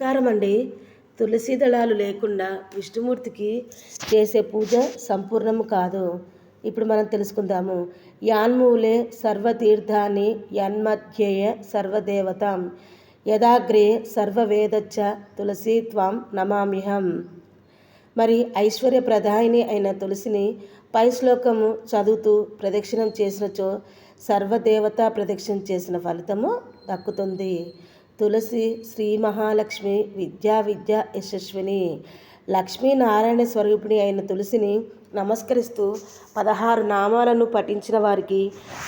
నమస్కారం అండి తులసి దళాలు లేకుండా విష్ణుమూర్తికి చేసే పూజ సంపూర్ణము కాదు. ఇప్పుడు మనం తెలుసుకుందాము. యాన్మూలే సర్వతీర్థాన్ని యన్మధ్యేయ సర్వదేవతాం. యదాగ్రే సర్వవేదచ్చ తులసి త్వాం నమామిహం మరి ఐశ్వర్యప్రదాయిని అయిన తులసిని పై శ్లోకము చదువుతూ ప్రదక్షిణం చేసినచో సర్వదేవతా ప్రదక్షిణం చేసిన ఫలితము దక్కుతుంది. తులసి శ్రీ మహాలక్ష్మి విద్యా విద్య యశస్విని. లక్ష్మీనారాయణ స్వరూపిణి అయిన తులసిని నమస్కరిస్తూ పదహారు నామాలను పఠించిన వారికి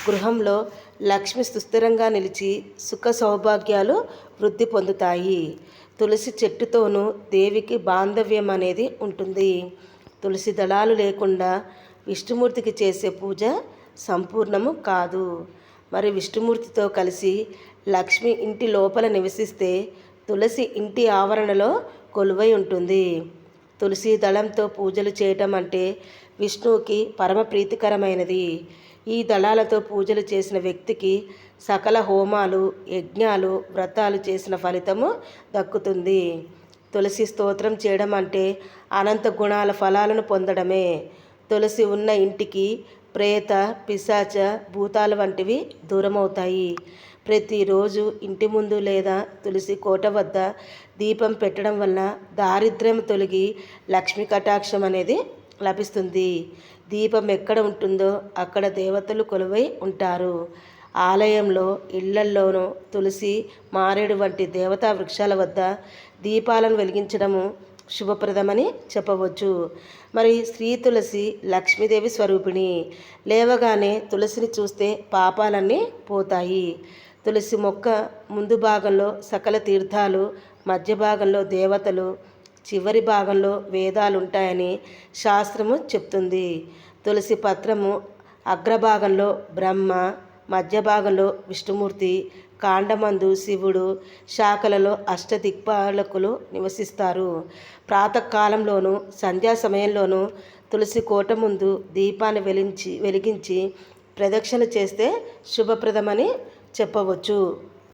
గృహంలో లక్ష్మి సుస్థిరంగా నిలిచి సుఖ సౌభాగ్యాలు వృద్ధి పొందుతాయి. తులసి చెట్టుతోనూ దేవికి బాంధవ్యం అనేది ఉంటుంది. తులసి దళాలు లేకుండా విష్ణుమూర్తికి చేసే పూజ సంపూర్ణము కాదు. మరి విష్ణుమూర్తితో కలిసి లక్ష్మి ఇంటి లోపల నివసిస్తే తులసి ఇంటి ఆవరణలో కొలువై ఉంటుంది. తులసి దళంతో పూజలు చేయటం అంటే విష్ణువుకి పరమ ప్రీతికరమైనది. ఈ దళాలతో పూజలు చేసిన వ్యక్తికి సకల హోమాలు యజ్ఞాలు వ్రతాలు చేసిన ఫలితము దక్కుతుంది. తులసి స్తోత్రం చేయడం అంటే అనంత గుణాల ఫలాలను పొందడమే. తులసి ఉన్న ఇంటికి ప్రేత పిశాచ భూతాల వంటివి దూరమవుతాయి. ప్రతిరోజు ఇంటి ముందు లేదా తులసి కోట వద్ద దీపం పెట్టడం వల్ల దారిద్ర్యం తొలగి లక్ష్మీ కటాక్షం అనేది లభిస్తుంది. దీపం ఎక్కడ ఉంటుందో అక్కడ దేవతలు కొలువై ఉంటారు. ఆలయంలో ఇళ్ళల్లోనూ తులసి మారేడు వంటి దేవతా వృక్షాల వద్ద దీపాలను వెలిగించడము శుభప్రదమని చెప్పవచ్చు. మరి శ్రీ తులసి లక్ష్మీదేవి స్వరూపిణి లేవగానే తులసిని చూస్తే పాపాలన్నీ పోతాయి. తులసి మొక్క ముందు భాగంలో సకల తీర్థాలు మధ్య భాగంలో దేవతలు చివరి భాగంలో వేదాలు ఉంటాయని శాస్త్రము చెప్తుంది. తులసి పత్రము అగ్రభాగంలో బ్రహ్మ మధ్య భాగంలో విష్ణుమూర్తి కాండమందు శివుడు శాఖలలో అష్టదిక్పాలకులు నివసిస్తారు. ప్రాతకాలంలోనూ సంధ్యా సమయంలోనూ తులసి కోట ముందు దీపాన్ని వెలించి వెలిగించి ప్రదక్షిణ చేస్తే శుభప్రదమని చెప్పవచ్చు.